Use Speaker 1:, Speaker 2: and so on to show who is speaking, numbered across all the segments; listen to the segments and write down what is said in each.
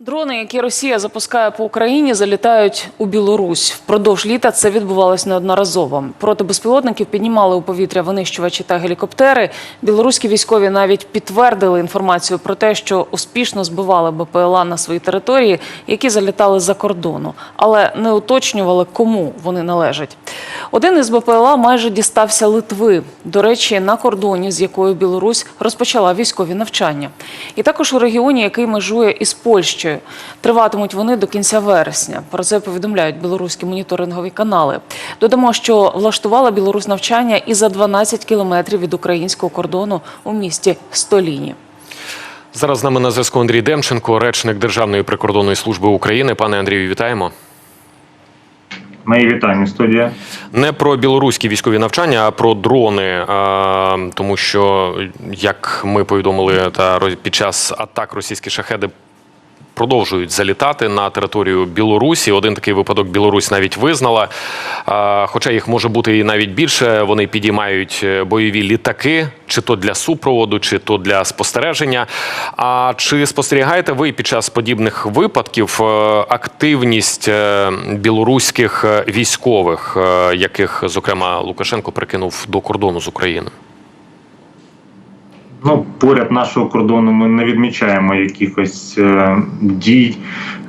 Speaker 1: Дрони, які Росія запускає по Україні, залітають у Білорусь. Впродовж літа це відбувалось неодноразово. Проти безпілотників піднімали у повітря винищувачі та гелікоптери. Білоруські військові навіть підтвердили інформацію про те, що успішно збивали БПЛА на своїй території, які залітали за кордону, але не уточнювали, кому вони належать. Один із БПЛА майже дістався Литви. До речі, на кордоні, з якою Білорусь розпочала військові навчання. І також у регіоні, який межує із Польщею. Триватимуть вони до кінця вересня. Про це повідомляють білоруські моніторингові канали. Додамо, що влаштувала Білорусь навчання і за 12 кілометрів від українського кордону у місті Століні.
Speaker 2: Зараз з нами на зв'язку Андрій Демченко, речник Державної прикордонної служби України. Пане Андрію, вітаємо.
Speaker 3: Мої вітання, студія.
Speaker 2: Не про білоруські військові навчання, а про дрони. а, Тому що, як ми повідомили, та під час атак російські шахеди продовжують залітати на територію Білорусі. Один такий випадок Білорусь навіть визнала. Хоча їх може бути і навіть більше. Вони підіймають е, бойові літаки, чи то для супроводу, чи то для спостереження. А чи спостерігаєте ви під час подібних випадків е, активність е, білоруських військових, яких зокрема Лукашенко прикинув до кордону з Україною?
Speaker 3: Ну, поряд нашого кордону ми не відмічаємо якихось е, дій,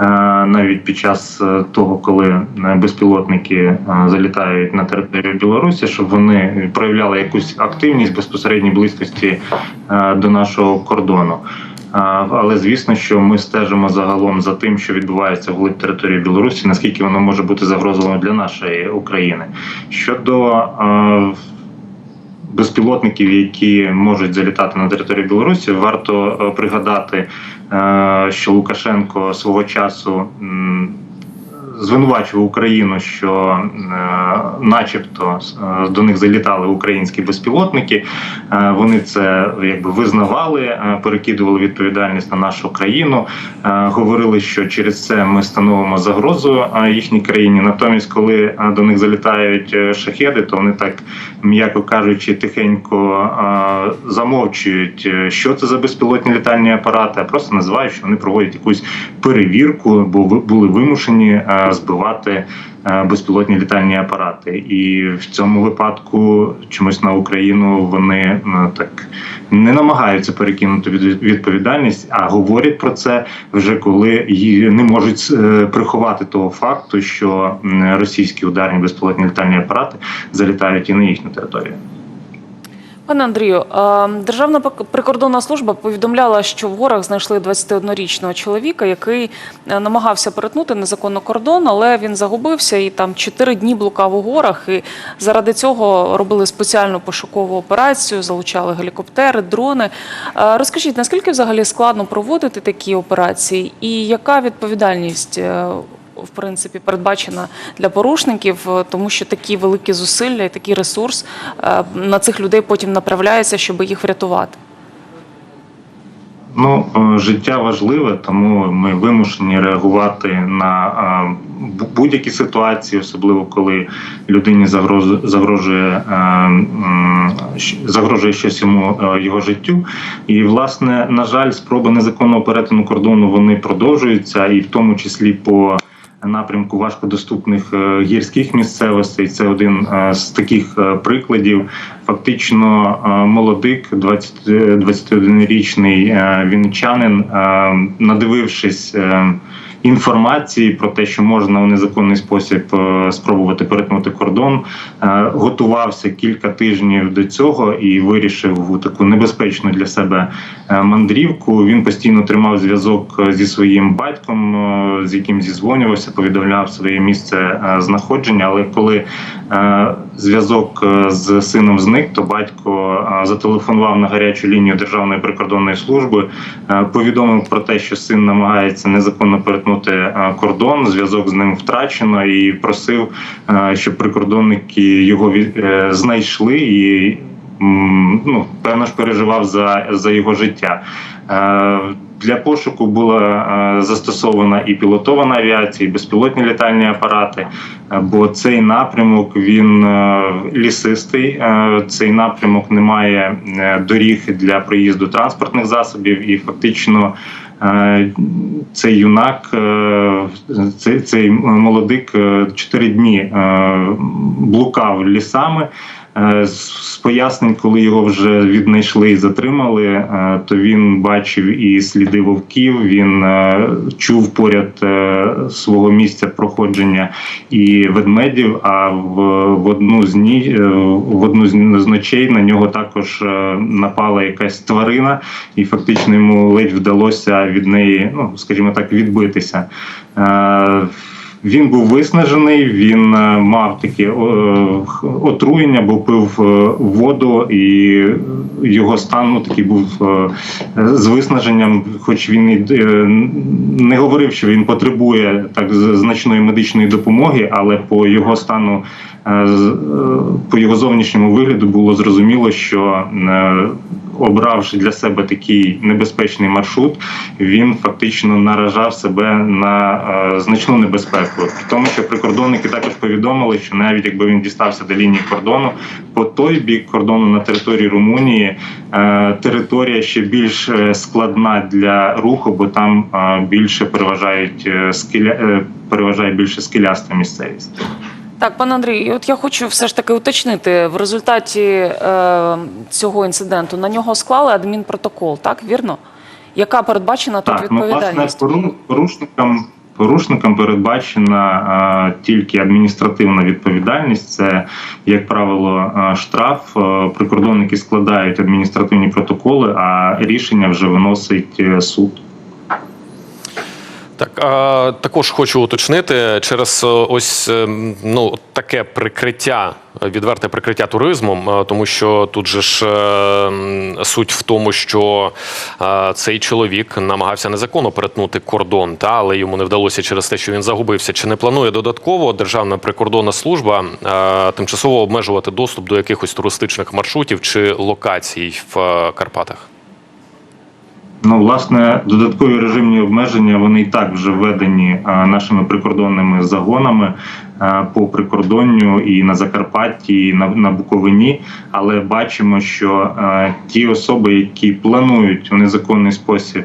Speaker 3: е, навіть під час е, того, коли безпілотники залітають на територію Білорусі, щоб вони проявляли якусь активність в безпосередній близькості до нашого кордону. Але звісно, що ми стежимо загалом за тим, що відбувається вглиб території Білорусі, наскільки воно може бути загрозливим для нашої України. Щодо безпілотників, які можуть залітати на територію Білорусі, варто е, пригадати, е, що Лукашенко свого часу звинувачував Україну, що, е, начебто, е, до них залітали українські безпілотники. Е, Вони це якби визнавали, перекидували відповідальність на нашу країну, говорили, що через це ми становимо загрозу їхній країні. Натомість, коли до них залітають шахеди, то вони так, м'яко кажучи, тихенько замовчують, що це за безпілотні літальні апарати, а просто називають, що вони проводять якусь перевірку, бо були вимушені збивати е, безпілотні літальні апарати. І в цьому випадку чомусь на Україну вони ну, так не намагаються перекинути від- відповідальність, а говорять про це вже коли її не можуть е, приховати того факту, що російські ударні безпілотні літальні апарати залітають і на їхню територію.
Speaker 1: Пане Андрію, е, Державна прикордонна служба повідомляла, що в горах знайшли 21-річного чоловіка, який е, намагався перетнути незаконно кордон, але він загубився і там 4 дні блукав у горах. І заради цього робили спеціальну пошукову операцію, залучали гелікоптери, дрони. Е, Розкажіть, наскільки взагалі складно проводити такі операції, і яка відповідальність? В принципі, передбачена для порушників, е, тому що такі великі зусилля і такий ресурс е, на цих людей потім направляється, щоб їх врятувати.
Speaker 3: Ну, е, життя важливе, тому ми вимушені реагувати на будь-які ситуації, особливо коли людині загрожує, загрожує щось йому його життю. І, власне, на жаль, спроби незаконного перетину кордону вони продовжуються, і в тому числі по напрямку важкодоступних е, гірських місцевостей. Це один е, з таких е, прикладів. Фактично, молодик, 20, е, 21-річний вінчанин, надивившись. Інформації про те, що можна у незаконний спосіб е, спробувати перетнути кордон, е, готувався кілька тижнів до цього і вирішив таку небезпечну для себе е, мандрівку. Він постійно тримав зв'язок зі своїм батьком, з яким зізвонювався, повідомляв своє місце знаходження. Але коли зв'язок з сином зник, то батько зателефонував на гарячу лінію Державної прикордонної служби, повідомив про те, що син намагається незаконно перетнути е, кордон. Зв'язок з ним втрачено, і просив, е, щоб прикордонники його е, знайшли і. Ну, певно ж переживав за, за його життя. Для пошуку була застосована і пілотована авіація, і безпілотні літальні апарати. Бо цей напрямок він лісистий. Цей напрямок не має доріг для проїзду транспортних засобів, і фактично Цей юнак, е, цей, цей молодик е, чотири дні е, блукав лісами. Е, З пояснень, коли його вже віднайшли і затримали, е, то він бачив і сліди вовків. Він е, чув поряд свого місця проходження і ведмедів. А в, одну з ні, в одну з ночей на нього також напала якась тварина, і фактично йому ледь вдалося від неї, ну скажімо так, відбитися. Він був виснажений, він е, мав таке е, отруєння, бо пив е, воду, і його стан ну, такий був з виснаженням, хоч він і не говорив, що він потребує так значної медичної допомоги, але по його стану, по його зовнішньому вигляду було зрозуміло, що обравши для себе такий небезпечний маршрут, він фактично наражав себе на е, значну небезпеку. Тому, що прикордонники також повідомили, що навіть якби він дістався до лінії кордону, по той бік кордону на території Румунії е, територія ще більш е, складна для руху, бо там більше переважають скеля, переважає більше скеляста місцевість.
Speaker 1: Так, пане Андрій, от я хочу все ж таки уточнити в результаті е, цього інциденту на нього склали адмінпротокол, так вірно? Яка передбачена тут
Speaker 3: Так, ну власне
Speaker 1: відповідальність?
Speaker 3: пору- порушникам. Порушникам передбачена е, тільки адміністративна відповідальність. Це, як правило, е, штраф. Е, прикордонники складають адміністративні протоколи, а рішення вже виносить е, суд.
Speaker 2: А, також хочу уточнити через е, ось е, ну таке прикриття, відверте прикриття туризмом, е, тому що тут же ж суть в тому, що цей чоловік намагався незаконно перетнути кордон, та але йому не вдалося через те, що він загубився. Чи не планує додатково Державна прикордонна служба тимчасово обмежувати доступ до якихось туристичних маршрутів чи локацій в Карпатах?
Speaker 3: Ну, власне, додаткові режимні обмеження вони і так вже введені нашими прикордонними загонами по прикордонню і на Закарпатті, і на, Буковині. Але бачимо, що ті особи, які планують у незаконний спосіб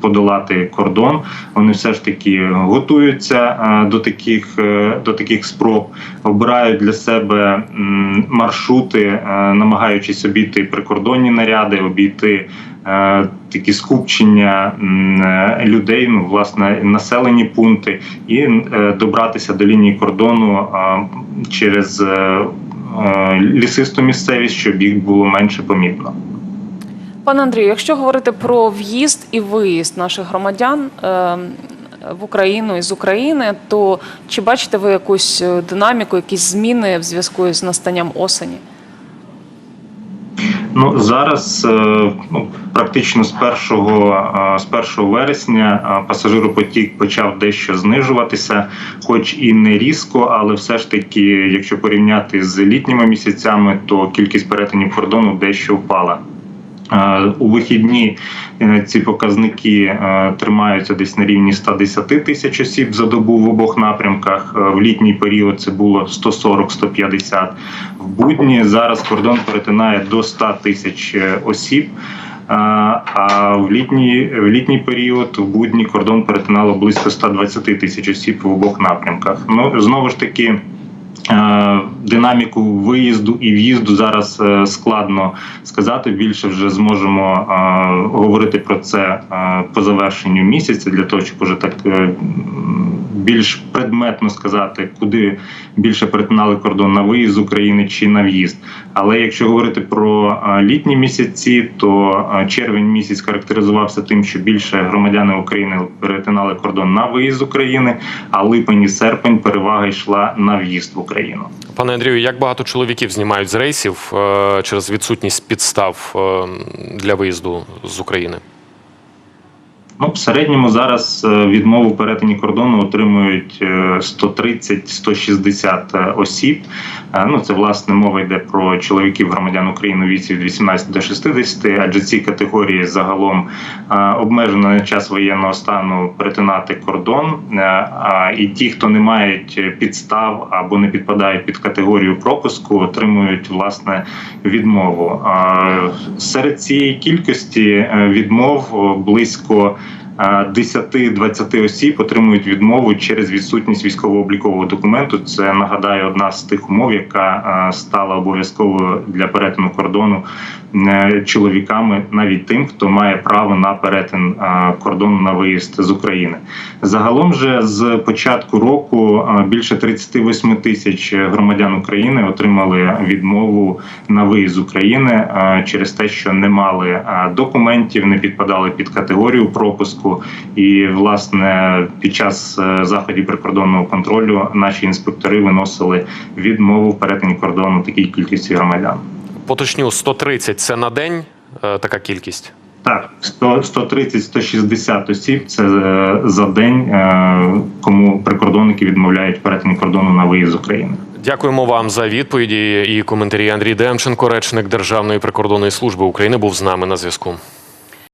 Speaker 3: подолати кордон, вони все ж таки готуються до таких е, до таких спроб, обирають для себе маршрути, намагаючись обійти прикордонні наряди, обійти такі скупчення е, людей, ну власне населені пункти, і е, добратися до лінії кордону е, через е, е, лісисту місцевість, щоб їх було менше помітно.
Speaker 1: Пане Андрію, якщо говорити про в'їзд і виїзд наших громадян е, в Україну із України, то чи бачите ви якусь е, динаміку, якісь зміни в зв'язку з настанням осені?
Speaker 3: Ну зараз е, ну, практично з 1, е, з 1 вересня е, пасажиропотік почав дещо знижуватися, хоч і не різко, але все ж таки, якщо порівняти з літніми місяцями, то кількість перетинів кордону дещо впала. У вихідні е, ці показники е, тримаються десь на рівні 110 тисяч осіб за добу в обох напрямках. Е, В літній період це було 140-150. В будні зараз кордон перетинає до 100 тисяч осіб. А в літній, в літній період в будні кордон перетинало близько 120 тисяч осіб в обох напрямках. Ну знову ж таки. Е, Динаміку виїзду і в'їзду зараз е, складно сказати. Більше вже зможемо е, говорити про це по завершенню місяця для того, щоб уже так більш предметно сказати, куди більше перетинали кордон на виїзд з України чи на в'їзд. Але якщо говорити про літні місяці, то червень місяць характеризувався тим, що більше громадяни України перетинали кордон на виїзд з України, а липень і серпень перевага йшла на в'їзд в Україну.
Speaker 2: Пане Андрію, як багато чоловіків знімають з рейсів е, через відсутність підстав е, для виїзду з України?
Speaker 3: Ну, в середньому зараз е, відмову перетині кордону отримують е, 130-160 осіб. Е, Ну, це власне мова йде про чоловіків громадян України віці від 18 до 60, адже ці категорії загалом е, обмежено на час воєнного стану перетинати кордон. Е, А і ті, хто не мають підстав або не підпадають під категорію пропуску, отримують власне відмову. Е, Серед цієї кількості е, відмов близько е, 10-20 осіб отримують відмову через відсутність військово-облікового документу. Це нагадаю одна з тих умов, яка стала обов'язковою для перетину кордону е, чоловіками, навіть тим, хто має право на перетин кордону на виїзд з України. Загалом же з початку року більше 38 тисяч громадян України отримали відмову на виїзд з України через те, що не мали документів, не підпадали під категорію пропуску. І власне під час е, заходів прикордонного контролю наші інспектори виносили відмову в перетині кордону такій кількості громадян.
Speaker 2: Поточню 130 – це на день е, така кількість.
Speaker 3: Так, 130-160 осіб це е, за день, кому прикордонники відмовляють перетині кордону на виїзд з України.
Speaker 2: Дякуємо вам за відповіді і коментарі. Андрій Демченко, речник Державної прикордонної служби України, був з нами на зв'язку.